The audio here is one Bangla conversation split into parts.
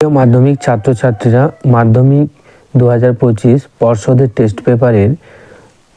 প্রিয় মাধ্যমিক ছাত্রছাত্রীরা মাধ্যমিক দু হাজার পঁচিশ পর্ষদের টেস্ট পেপারের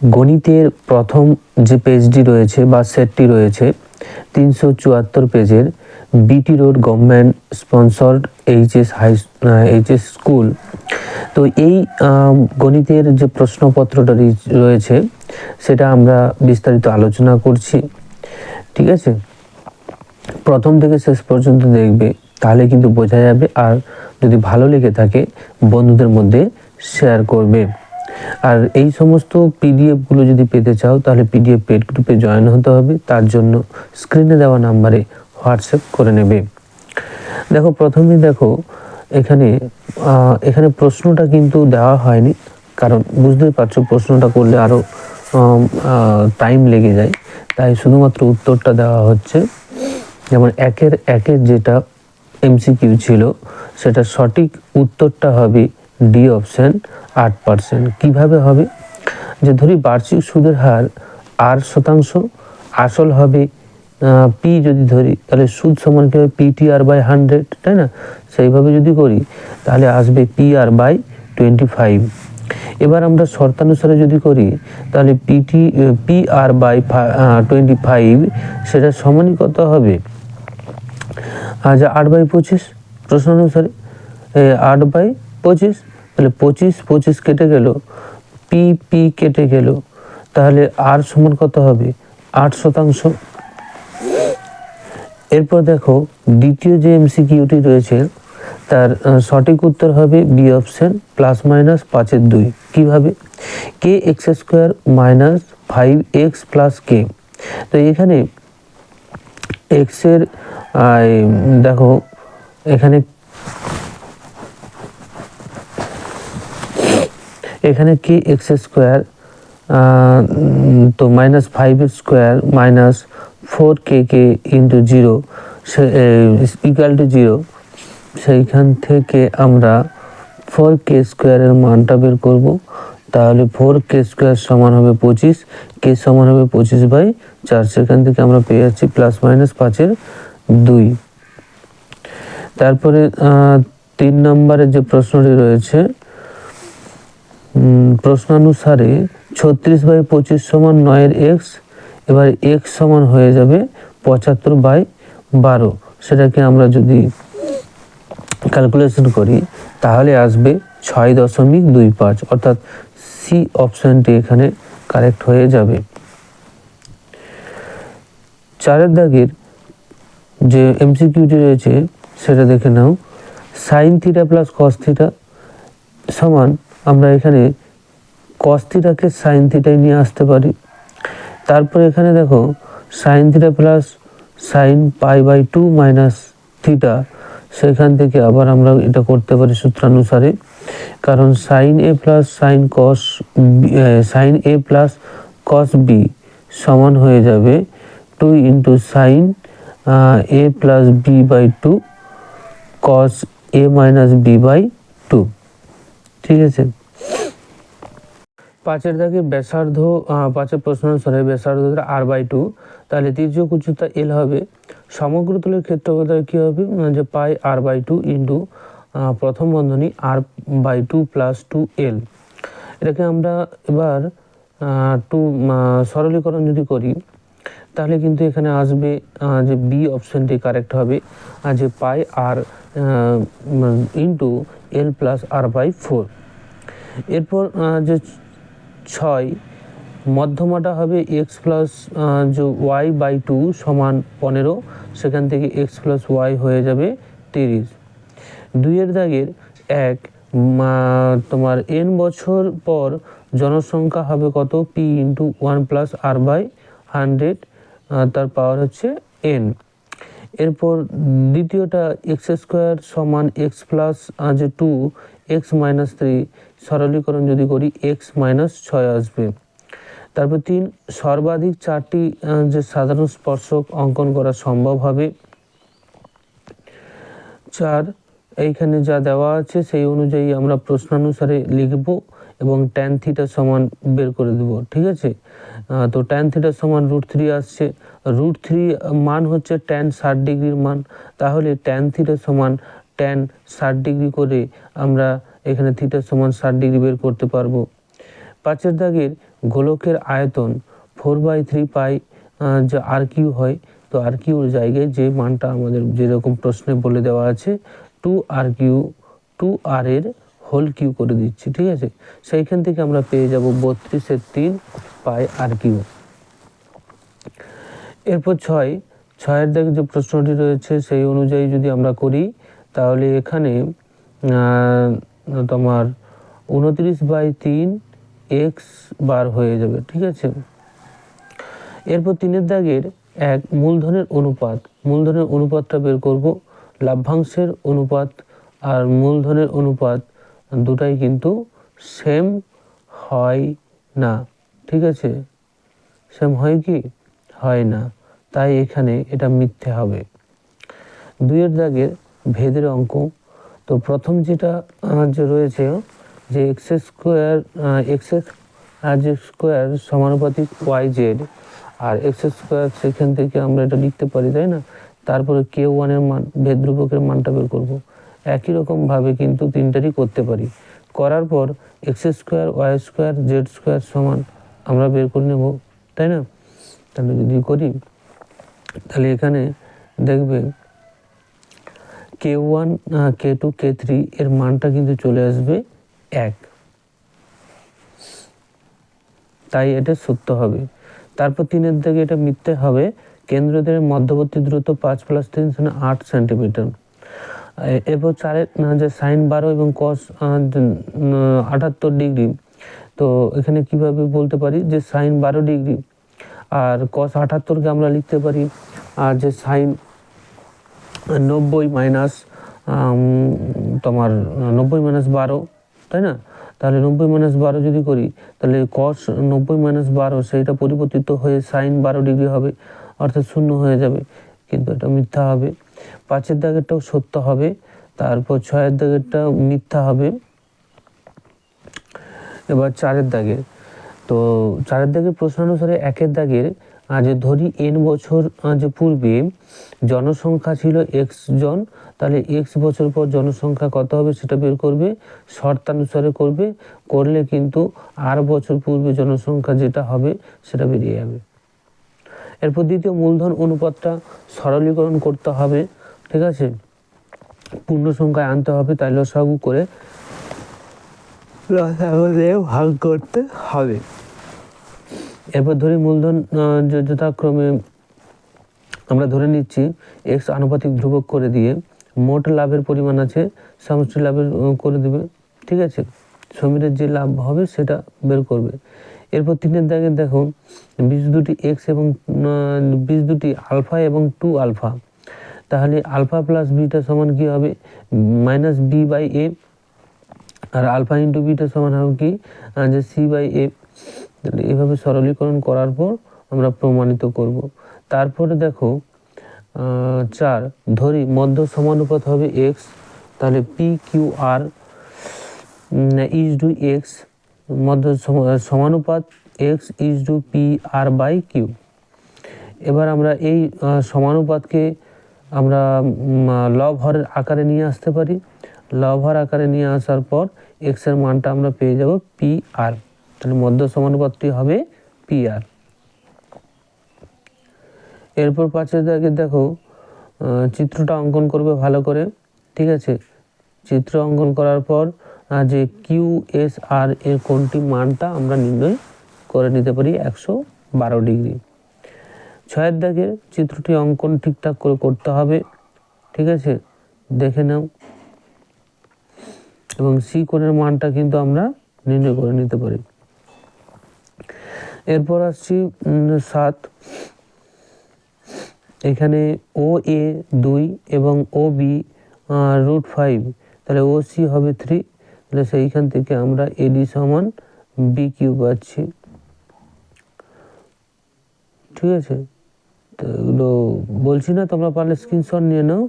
গণিতের প্রথম যে পেজটি রয়েছে বা সেটটি রয়েছে, তিনশো চুয়াত্তর পেজের BT road government sponsored HS high HS school তো এই গণিতের যে প্রশ্নপত্রটা রয়েছে, সেটা আমরা বিস্তারিত আলোচনা করছি। ঠিক আছে? প্রথম থেকে শেষ পর্যন্ত দেখবে তাহলে কিন্তু বোঝা যাবে আর যদি ভালো লেগে থাকে, বন্ধুদের মধ্যে শেয়ার করবে। আর এই সমস্ত পিডিএফগুলো যদি পেতে চাও, তাহলে পিডিএফ পেড গ্রুপে জয়েন হতে হবে। তার জন্য স্ক্রিনে দেওয়া নাম্বারে হোয়াটসঅ্যাপ করে নেবে। দেখো, প্রথমেই দেখো, এখানে এখানে প্রশ্নটা কিন্তু দেওয়া হয়নি, কারণ বুঝতেই পারছ প্রশ্নটা করলে আরও টাইম লেগে যায়। তাই শুধুমাত্র উত্তরটা দেওয়া হচ্ছে। যেমন একের একের যেটা এমসিকিউ ছিল, সেটা সঠিক উত্তরটা হবে ডি অপশন আট পার্সেন্ট কীভাবে হবে? যে ধরি বার্ষিক সুদের হার আর শতাংশ, আসল হবে পি যদি ধরি, তাহলে সুদ সমান কি হবে? পিটি আর বাই হান্ড্রেড তাই না? সেইভাবে যদি করি, তাহলে আসবে p r by twenty five এবার আমরা শর্তানুসারে যদি করি, তাহলে PT p r by twenty five সেটা সমানই কত হবে? আচ্ছা আট বাই পঁচিশ, প্রশ্ন অনুসারে আট বাই পঁচিশ, তাহলে পঁচিশ পঁচিশ কেটে গেল পি পি কেটে গেল, তাহলে আর সমান কত হবে? আট শতাংশ। এরপর দেখো, দ্বিতীয় যে এমসিকিউটি রয়েছে, তার সঠিক উত্তর হবে বি অপশন প্লাস মাইনাস পাঁচের দুই। কীভাবে? K x square minus five x plus k তো এখানে এক্সের দেখো, এখানে এখানে কি এক্স স্কোয়ার তো minus five square minus four k k into zero equal to zero সেইখান থেকে আমরা ফোর কে স্কোয়ারের মানটা বের করব। তাহলে ফোর কে স্কোয়ার সমান হবে পঁচিশ কে সমান হবে পঁচিশ বাই চার, সেখান থেকে আমরা পেয়ে যাচ্ছি প্লাস মাইনাস পাঁচের দুই। তারপরে তিন নম্বরের যে প্রশ্নটি রয়েছে প্রশ্নানুসারে ছত্রিশ বাই পঁচিশ সমান নয়ের এক্স এবার এক্স সমান হয়ে যাবে পঁচাত্তর বাই বারো। সেটাকে আমরা যদি ক্যালকুলেশন করি, তাহলে আসবে ছয় দশমিক দুই পাঁচ, অর্থাৎ সি অপশানটি এখানে কারেক্ট হয়ে যাবে। চারের দাগের যে এমসিকিউটি রয়েছে, সেটা দেখে নাও। Sine theta plus cos theta সমান আমরা এখানে কস থিটাকে সাইন থিটায় নিয়ে আসতে পারি। তারপরে এখানে দেখো sine theta plus sine pi by two minus theta সেখান থেকে আবার আমরা এটা করতে পারি সূত্রানুসারে। কারণ sine a plus sine cos sine a plus cos b সমান হয়ে যাবে two into sine a plus b by two cos a minus b by two ঠিক আছে? পাঁচের দাগে ব্যাসার্ধ পাঁচের প্রশ্ন অনুসারে ব্যাসার্ধ আর বাই টু তাহলে তির্যক উচ্চতা এল হবে। সমগ্র তলের ক্ষেত্রফল কী হবে? যে pi r by two into প্রথম বন্ধনী r by two plus two l এটাকে আমরা এবার টু সরলীকরণ যদি করি তাহলে কিন্তু এখানে আসবে যে বি অপশনটি কারেক্ট হবে যে pi r into l plus r by four এরপর যে ছয়, মধ্যমাটা হবে এক্স প্লাস যে ওয়াই বাই টু সমান পনেরো, সেখান থেকে এক্স প্লাস ওয়াই হয়ে যাবে তিরিশ। দুইয়ের দাগের এক তোমার এন বছর পর জনসংখ্যা হবে কত? P into one plus r by hundred তার পাওয়ার হচ্ছে এন এরপর দ্বিতীয়টা এক্স স্কোয়ার সমান এক্স প্লাস যে টু এক্স মাইনাস থ্রি সরলীকরণ যদি করি এক্স মাইনাস ছয় আসবে। তারপর তিন, সর্বাধিক চারটি যে সাধারণ স্পর্শক অঙ্কন করা সম্ভব হবে। চার, এইখানে যা দেওয়া আছে সেই অনুযায়ী আমরা প্রশ্নানুসারে লিখব। এবং ট্যান থিটা সমান বের করে দেব, ঠিক আছে? তো ট্যান থিটা সমান রুট থ্রি আসছে। রুট থ্রি মান হচ্ছে ট্যান ষাট ডিগ্রির মান। তাহলে ট্যান থিটা সমান ট্যান ষাট ডিগ্রি করে আমরা এখানে থিটা সমান ষাট ডিগ্রি বের করতে পারব। পাঁচের দাগের গোলকের আয়তন ফোর বাই থ্রি পাই যে আর কিউ হয়, তো আর কিউর জায়গায় যে মানটা আমাদের যেরকম প্রশ্নে বলে দেওয়া আছে two r q two r এর হোল কিউ করে দিচ্ছি, ঠিক আছে? সেইখান থেকে আমরা পেয়ে যাব বত্রিশের তিন পাই আর কিউ। এরপর ছয়। ছয়ের দিকে যে প্রশ্নটি রয়েছে, সেই অনুযায়ী যদি আমরা করি, তাহলে এখানে তোমার উনত্রিশ বাই তিন এক্স বার হয়ে যাবে, ঠিক আছে? এরপর তিনের দাগের এক, মূলধনের অনুপাত। মূলধনের অনুপাতটা বের করব, লাভ্যাংশের অনুপাত আর মূলধনের অনুপাত দুটাই কিন্তু সেম হয় না, ঠিক আছে? সেম হয় কি? হয় না। তাই এখানে এটা মিথ্যে হবে। দুইয়ের দাগের ভেদের অঙ্ক। তো প্রথম যেটা যে রয়েছে যে এক্স স্কোয়ার এক্স আর যে স্কোয়ার সমানুপাতিক ওয়াই জেড আর এক্স স্কোয়ার সেখান থেকে আমরা এটা লিখতে পারি, তাই না? তারপরে কে ওয়ানের মান ভেদ্রূপকের মানটা বের করব। একই রকমভাবে কিন্তু তিনটারই করতে পারি। করার পর x square y square z square সমান আমরা বের করে নেব, তাই না? তাহলে যদি করি, তাহলে এখানে দেখবে k one k two k three এর মানটা কিন্তু চলে আসবে এক। তাই এটা সত্য হবে। তারপর তিনের দিকে এটা মিথ্যে হবে। কেন্দ্রদের মধ্যবর্তী দূরত্ব পাঁচ প্লাস তিন সমান আট সেন্টিমিটার এরপর চারের যে সাইন বারো এবং কস আটাত্তর ডিগ্রি। তো এখানে কীভাবে বলতে পারি যে সাইন বারো ডিগ্রি? আর কস আটাত্তরকে আমরা লিখতে পারি, আর যে সাইন নব্বই মাইনাস তোমার, নব্বই মাইনাস বারো, তাই না? তাহলে নব্বই মাইনাস বারো যদি করি, তাহলে কস নব্বই মাইনাস বারো, সেইটা পরিবর্তিত হয়ে সাইন বারো ডিগ্রি হবে, অর্থাৎ শূন্য হয়ে যাবে। কিন্তু এটা মিথ্যা হবে। পাঁচের দাগেরটাও সত্য হবে, তারপর ছয়ের দাগেরটা মিথ্যা হবে। এবার চারের দাগের। তো চারের দাগের প্রশ্ন অনুসারে একের দাগের, আজ ধরি এন বছর আজ পূর্বে, জনসংখ্যা ছিল এক্স জন, তাহলে এক্স বছর পর জনসংখ্যা কত হবে সেটা বের করবে, শর্তানুসারে করবে, করলে কিন্তু আর বছর পূর্বে জনসংখ্যা যেটা হবে সেটা বেরিয়ে যাবে। এরপর দ্বিতীয় মূলধন অনুপাতটা সরলীকরণ করতে হবে ঠিক আছে? পূর্ণ সংখ্যায় আনতে হবে তাই লসাগু করে ভাগ করতে হবে। এরপর ধরি মূলধন যথাক্রমে আমরা ধরে নিচ্ছি এক্স আনুপাতিক ধ্রুবক করে দিয়ে মোট লাভের পরিমাণ আছে সমষ্টি লাভের করে দেবে ঠিক আছে? সমীরের যে লাভ হবে সেটা বের করবে। এরপর তিনের দাগে দেখো বীজ দুটি এক্স এবং বীজ দুটি আলফা এবং টু আলফা। তাহলে আলফা প্লাস বিটা সমান কি হবে? Minus b by a. R alpha into beta সমান হবে কি? যে সি বাই এ। এভাবে সরলীকরণ করার পর আমরা প্রমাণিত করব। তারপরে দেখো চার, ধরি, মধ্য সমানুপাত হবে এক্স তাহলে p q r is to x মধ্য সম- সমানুপাত x is to p r by q এবার আমরা এই সমানুপাতকে আমরা হরের আকারে নিয়ে আসতে পারি। লব হর আকারে নিয়ে আসার পর এক্সের মানটা আমরা পেয়ে যাব পি আর তাহলে মধ্য সমানুপাতটি হবে পি আর এরপর পাঁচের দাগে দেখো চিত্রটা অঙ্কন করবে ভালো করে, ঠিক আছে? চিত্র অঙ্কন করার পর যে কিউ এস আর এর কোনটি মানটা আমরা নির্ণয় করে নিতে পারি একশো বারো ডিগ্রি। ছয়ের দাগের চিত্রটি অঙ্কন ঠিকঠাক করে করতে হবে, ঠিক আছে? দেখে নাও। এবং সি কোণের মানটা কিন্তু আমরা নির্ণয় করে নিতে পারি। এরপর আসছি সাত। এখানে ও এ দুই এবং ও বি রুট ফাইভ তাহলে ও সি হবে থ্রি তাহলে সেইখান থেকে আমরা এডি সমান বি কিউ পাচ্ছি। ঠিক আছে? তো এগুলো বলছি না তোমরা পারলে স্ক্রিনশট নিয়ে নাও।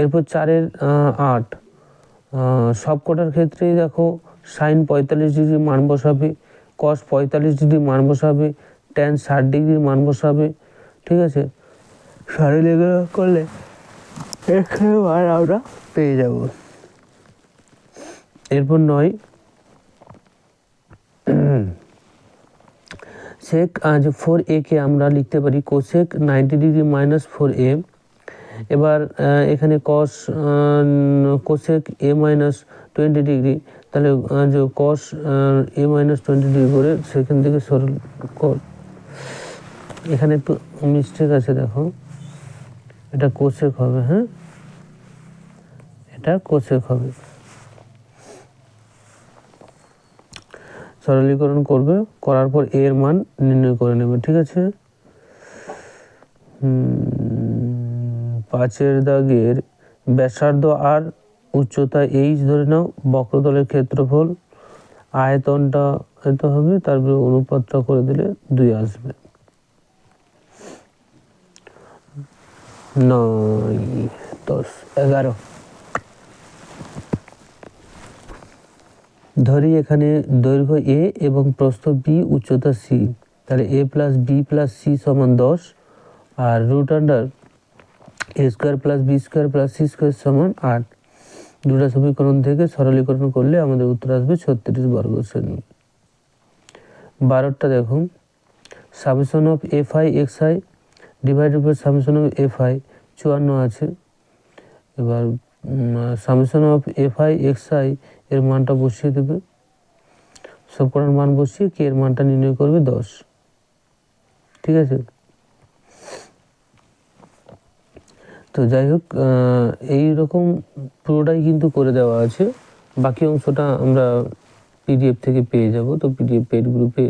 এরপর চারের আট। আহ, সবকটার ক্ষেত্রেই দেখো সাইন পঁয়তাল্লিশ ডিগ্রি মান বসাবে কস পঁয়তাল্লিশ ডিগ্রি মান বসাবে ট্যান ষাট ডিগ্রি মান বসাবে ঠিক আছে? সরলীকরণ করলে মান আমরা পেয়ে যাব। এরপর নয়। সেক আজ ফোর এ কে আমরা লিখতে পারি cosec ninety degree minus four a এবার এখানে cos cosec a minus twenty degree তাহলে যে cos a minus twenty degree করে সেখান থেকে সরল কর এখানে একটু মিস্টেক আছে, দেখো। এটা কোসেক হবে হ্যাঁ? এটা কোসেক হবে সরলীকরণ করবে, করার পর এর মান নির্ণয় করে নেবে, ঠিক আছে? পাঁচের দাগের ব্যাসার্ধ আর উচ্চতা এইচ ধরে নাও, বক্রতলের ক্ষেত্রফল, আয়তনটা এত হবে? তারপরে অনুপাতটা করে দিলে দুই আসবে। নয়, দশ, এগারো। ধরি এখানে দৈর্ঘ্য এ এবং প্রস্থ বি উচ্চতা সি তাহলে a plus b plus c সমান দশ, আর root under a square plus b square plus c square সমান আট। দুটা সমীকরণ থেকে সরলীকরণ করলে আমাদের উত্তর আসবে ছত্রিশ বর্গ সেমি বারোটা দেখুন। Summation of f i x i divided by summation of f i চুয়ান্ন আছে। এবার summation of f i x i এর মানটা বসিয়ে দেবে। সবকটার মান বসিয়ে কে এর মানটা নির্ণয় করবে দশ। ঠিক আছে? তো যাই হোক এই রকম পুরোটাই কিন্তু করে দেওয়া আছে। বাকি অংশটা আমরা পিডিএফ থেকে পেয়ে যাব। তো পিডিএফ পেড গ্রুপে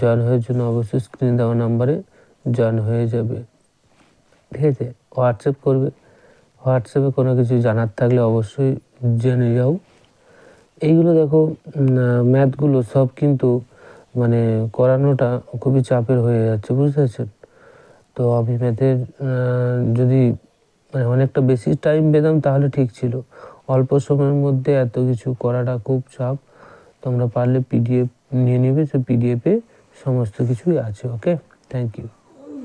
জয়েন হওয়ার জন্য অবশ্যই স্ক্রিনে দেওয়া নাম্বারে জয়েন হয়ে যাবে। ঠিক আছে? হোয়াটসঅ্যাপ করবে। হোয়াটসঅ্যাপে কোনো কিছু জানার থাকলে অবশ্যই জেনে যাও। এইগুলো দেখো ম্যাথগুলো সব কিন্তু মানে করানোটা খুবই চাপের হয়ে যাচ্ছে বুঝতে পারছেন তো আমি ম্যাথের যদি মানে অনেকটা বেশি টাইম পেতাম তাহলে ঠিক ছিল। অল্প সময়ের মধ্যে এত কিছু করাটা খুব চাপ। তোমরা পারলে পিডিএফ নিয়ে নেবে সে পিডিএফে সমস্ত কিছুই আছে ওকে থ্যাংক ইউ